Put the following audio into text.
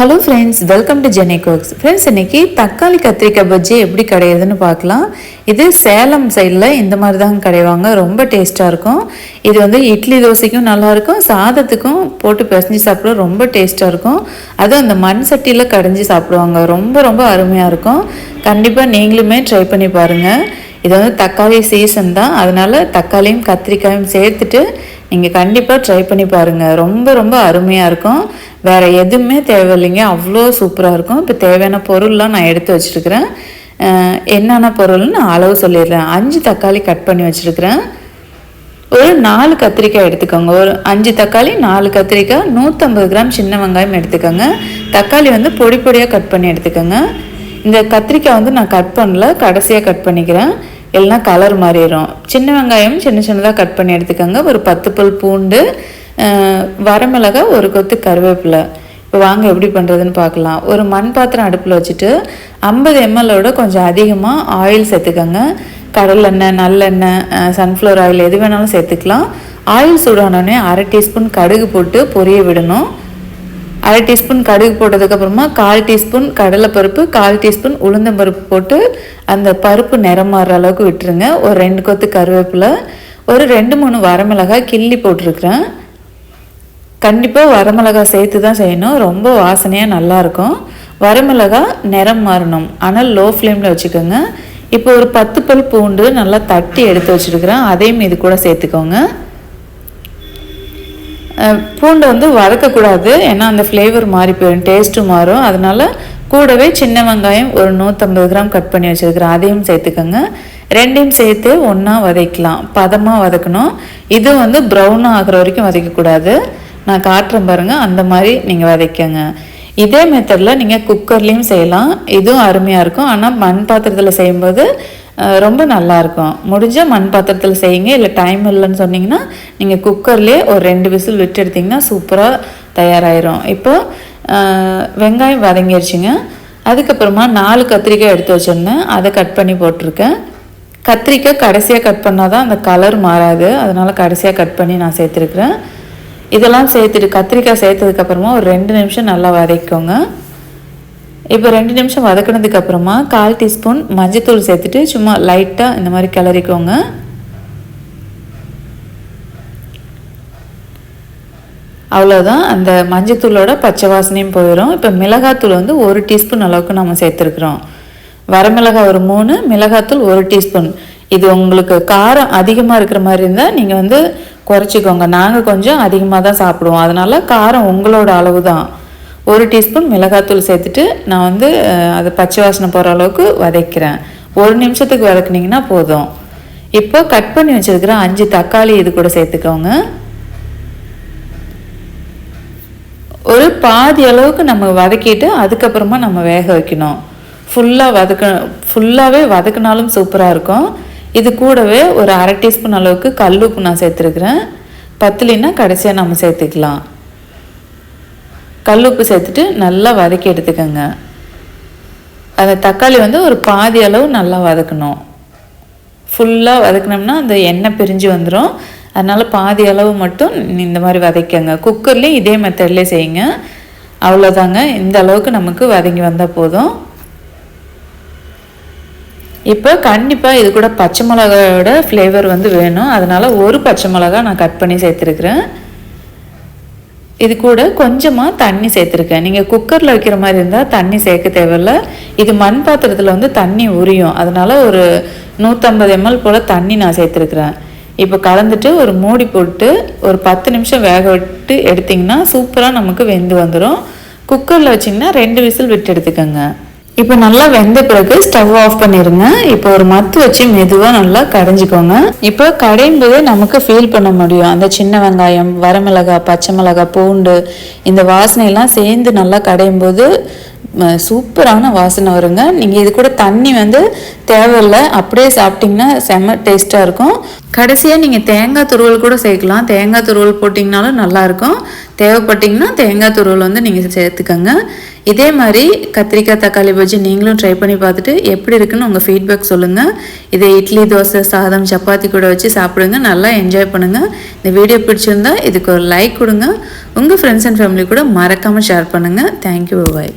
Hello friends welcome to Jeni cooks friends இன்னைக்கு தக்காளி கத்திரிக்காய் பஜ்ஜி எப்படி கிடையாதுன்னு பார்க்கலாம். இது சேலம் சைடில் இந்த மாதிரி தான் கிடைவாங்க. ரொம்ப டேஸ்ட்டாக இருக்கும். இது வந்து இட்லி தோசைக்கும் நல்லாயிருக்கும். சாதத்துக்கும் போட்டு பிசைஞ்சு சாப்பிட ரொம்ப டேஸ்ட்டாக இருக்கும். அதுவும் அந்த மண் சட்டியில் கடைஞ்சி சாப்பிடுவாங்க. ரொம்ப ரொம்ப அருமையாக இருக்கும். கண்டிப்பாக நீங்களுமே ட்ரை பண்ணி பாருங்கள் இது வந்து தக்காளி சீசன் தான். அதனால தக்காளியும் கத்திரிக்காயும் சேர்த்துட்டு நீங்கள் கண்டிப்பாக ட்ரை பண்ணி பாருங்கள் ரொம்ப ரொம்ப அருமையாக இருக்கும். வேறு எதுவுமே தேவையில்லைங்க. அவ்வளோ சூப்பராக இருக்கும். இப்போ தேவையான பொருள்லாம் நான் எடுத்து வச்சுருக்கிறேன். என்னென்ன பொருள்னு நான் அளவு சொல்லிடுறேன். அஞ்சு தக்காளி கட் பண்ணி வச்சுருக்கிறேன். ஒரு நாலு கத்திரிக்காய் எடுத்துக்கோங்க. ஒரு அஞ்சு தக்காளி நாலு கத்திரிக்காய் நூற்றம்பது கிராம் சின்ன வெங்காயம் எடுத்துக்கோங்க. தக்காளி வந்து பொடி பொடியாக கட் பண்ணி எடுத்துக்கோங்க. இந்த கத்திரிக்காய் வந்து நான் கட் பண்ணல. கடைசியாக கட் பண்ணிக்கிறேன். இல்லைனா கலர் மாறிடும் சின்ன வெங்காயம் சின்ன சின்னதாக கட் பண்ணி எடுத்துக்கோங்க. ஒரு பத்து பல் பூண்டு வரமிளகா ஒரு கொத்து கருவேப்பிலை. இப்போ வாங்க எப்படி பண்ணுறதுன்னு பார்க்கலாம். ஒரு மண் பாத்திரம் அடுப்பில் வச்சுட்டு ஐம்பது எம்எல்லோட கொஞ்சம் அதிகமாக ஆயில் சேர்த்துக்கோங்க. கடலெண்ணெய் நல்லெண்ணெய் சன்ஃப்ளவர் ஆயில் எது வேணாலும் சேர்த்துக்கலாம். ஆயில் சூடானோடனே அரை டீஸ்பூன் கடுகு போட்டு பொரிய விடணும். அரை டீஸ்பூன் கடுகு போட்டதுக்கப்புறமா கால் டீஸ்பூன் கடலைப்பருப்பு கால் டீஸ்பூன் உளுந்தம்பருப்பு போட்டு அந்த பருப்பு நிறம் மாறுற அளவுக்கு விட்டுருங்க. ஒரு ரெண்டு கொத்து கருவேப்பிலை ஒரு ரெண்டு மூணு வரமிளகாய் கிள்ளி போட்டிருக்கிறேன். கண்டிப்பாக வரமிளகாய் சேர்த்து தான் செய்யணும். ரொம்ப வாசனையாக நல்லாயிருக்கும். வரமிளகாய் நிறம் மாறணும். ஆனால் லோ ஃப்ளேமில் வச்சுக்கோங்க. இப்போ ஒரு பத்து பல் பூண்டு நல்லா தட்டி எடுத்து வச்சுருக்கிறேன். அதையும் இது கூட சேர்த்துக்கோங்க. பூண்டை வந்து வதக்கக்கூடாது. ஏன்னா அந்த ஃப்ளேவர் மாறி போயிடும் டேஸ்ட்டும் மாறும். அதனால் கூடவே சின்ன வெங்காயம் ஒரு நூற்றம்பது கிராம் கட் பண்ணி வச்சுருக்கிறேன். அதையும் சேர்த்துக்கோங்க. ரெண்டையும் சேர்த்து ஒன்றா வதக்கலாம் பதமாக வதக்கணும். இது வந்து ப்ரௌனாக ஆகிற வரைக்கும் வதக்கக்கூடாது. நான் காட்டுறேன் பாருங்கள் அந்த மாதிரி நீங்கள் வதக்கங்க இதே மெத்தடில் நீங்கள் குக்கர்லேயும் செய்யலாம். இதுவும் அருமையாக இருக்கும். ஆனால் மண் பாத்திரத்தில் செய்யும்போது ரொம்ப நல்லாயிருக்கும் முடிஞ்சால் மண் பாத்திரத்தில் செய்யுங்க. இல்லை டைம் இல்லைன்னு சொன்னீங்கன்னா நீங்கள் குக்கர்லேயே ஒரு ரெண்டு விசில் விட்டு எடுத்திங்கன்னா சூப்பராக தயாராகிரும் இப்போ வெங்காயம் வதங்கிடுச்சுங்க அதுக்கப்புறமா நாலு கத்திரிக்காய் எடுத்து வச்சிருந்தேன். அதை கட் பண்ணி போட்டிருக்கேன். கத்திரிக்காய் கடைசியாக கட் பண்ணால் தான் அந்த கலர் மாறாது. அதனால் கடைசியாக கட் பண்ணி நான் சேர்த்துருக்குறேன். இதெல்லாம் சேர்த்துட்டு கத்திரிக்காய் சேர்த்ததுக்கப்புறமா ஒரு ரெண்டு நிமிஷம் நல்லா வதக்கிக்கோங்க. இப்போ ரெண்டு நிமிஷம் வதக்குனதுக்கு அப்புறமா கால் டீஸ்பூன் மஞ்சத்தூள் சேர்த்துட்டு சும்மா லைட்டாக இந்த மாதிரி கிளறிக்கோங்க. அவ்வளோதான் அந்த மஞ்சத்தூளோட பச்சை வாசனையும் போயிடும் இப்போ மிளகாத்தூள் வந்து ஒரு டீஸ்பூன் அளவுக்கு நம்ம சேர்த்துருக்குறோம். வரமிளகாய் ஒரு மூணு மிளகாத்தூள் ஒரு டீஸ்பூன். இது உங்களுக்கு காரம் அதிகமாக இருக்கிற மாதிரி இருந்தால் நீங்கள் வந்து குறைச்சிக்கோங்க. நாங்கள் கொஞ்சம் அதிகமாக தான் சாப்பிடுவோம். அதனால காரம் உங்களோட அளவு தான் ஒரு டீஸ்பூன் மிளகாத்தூள் சேர்த்துட்டு நான் வந்து அதை அது பச்சை வாசனை போகிற அளவுக்கு வதக்கிறேன். ஒரு நிமிஷத்துக்கு வதக்குனிங்கன்னா போதும். இப்போ கட் பண்ணி வச்சுருக்கிற அஞ்சு தக்காளி இது கூட சேர்த்துக்கோங்க. ஒரு பாதி அளவுக்கு நம்ம வதக்கிட்டு அதுக்கப்புறமா நம்ம வேக வைக்கணும். ஃபுல்லாக வதக்க ஃபுல்லாகவே வதக்குனாலும் சூப்பராக இருக்கும். இது கூடவே ஒரு அரை டீஸ்பூன் அளவுக்கு கல் உப்பு நான் சேர்த்துருக்குறேன். பத்துலின்னா கடைசியாக நம்ம சேர்த்துக்கலாம். கல் உப்பு சேர்த்துட்டு நல்லா வதக்கி எடுத்துக்கோங்க. அந்த தக்காளி வந்து ஒரு பாதி அளவு நல்லா வதக்கணும். ஃபுல்லாக வதக்குனோம்னா அந்த எண்ணெய் பிரிஞ்சு வந்துடும் அதனால் பாதி அளவு மட்டும் இந்த மாதிரி வதக்கங்க குக்கர்லேயும் இதே மெத்தட்லேயே செய்யுங்க. அவ்வளோதாங்க இந்த அளவுக்கு நமக்கு வதங்கி வந்தால் போதும். இப்போ கண்டிப்பாக இது கூட பச்சை மிளகாயோட ஃப்ளேவர் வந்து வேணும். அதனால் ஒரு பச்சை மிளகா நான் கட் பண்ணி சேர்த்துருக்குறேன். இது கூட கொஞ்சமாக தண்ணி சேர்த்துருக்கேன். நீங்கள் குக்கரில் வைக்கிற மாதிரி இருந்தால் தண்ணி சேர்க்க தேவையில்ல. இது மண் பாத்திரத்தில் வந்து தண்ணி உரியும். அதனால் ஒரு நூற்றம்பது எம்எல் போல் தண்ணி நான் சேர்த்துருக்குறேன். இப்போ கலந்துட்டு ஒரு மூடி போட்டு ஒரு பத்து நிமிஷம் வேக விட்டு எடுத்திங்கன்னா சூப்பராக நமக்கு வெந்து வந்துடும் குக்கரில் வச்சிங்கன்னா ரெண்டு விசில் விட்டு எடுத்துக்கோங்க. இப்போ நல்லா வெந்த பிறகு ஸ்டவ் ஆஃப் பண்ணிடுங்க இப்போ ஒரு மத்து வச்சு மெதுவாக நல்லா கடைஞ்சிக்கோங்க. இப்போ கடையும் போது நமக்கு ஃபீல் பண்ண முடியும். அந்த சின்ன வெங்காயம் வரமிளகாய் பச்சை மிளகாய் பூண்டு இந்த வாசனையெல்லாம் சேர்ந்து நல்லா கடையும் போது சூப்பரான வாசனை வருங்க. நீங்கள் இது கூட தண்ணி வந்து தேவையில்லை அப்படியே சாப்பிட்டிங்கன்னா செம்ம டேஸ்ட்டாக இருக்கும். கடைசியாக நீங்கள் தேங்காய் துருவல் கூட சேர்க்கலாம். தேங்காய் துருவல் போட்டிங்கனாலும் நல்லாயிருக்கும். தேவைப்பட்டிங்கன்னா தேங்காய் துருவல் வந்து நீங்கள் சேர்த்துக்கோங்க. இதே மாதிரி கத்திரிக்காய் தக்காளி பஜ்ஜி நீங்களும் ட்ரை பண்ணி பார்த்துட்டு எப்படி இருக்குன்னு உங்கள் ஃபீட்பேக் சொல்லுங்கள் இதை இட்லி தோசை சாதம் சப்பாத்தி கூட வச்சு சாப்பிடுங்க. நல்லா என்ஜாய் பண்ணுங்கள் இந்த வீடியோ பிடிச்சிருந்தா இதுக்கு ஒரு லைக் கொடுங்க. உங்கள் ஃப்ரெண்ட்ஸ் அண்ட் ஃபேமிலி கூட மறக்காமல் ஷேர் பண்ணுங்கள் தேங்க்யூ பாய்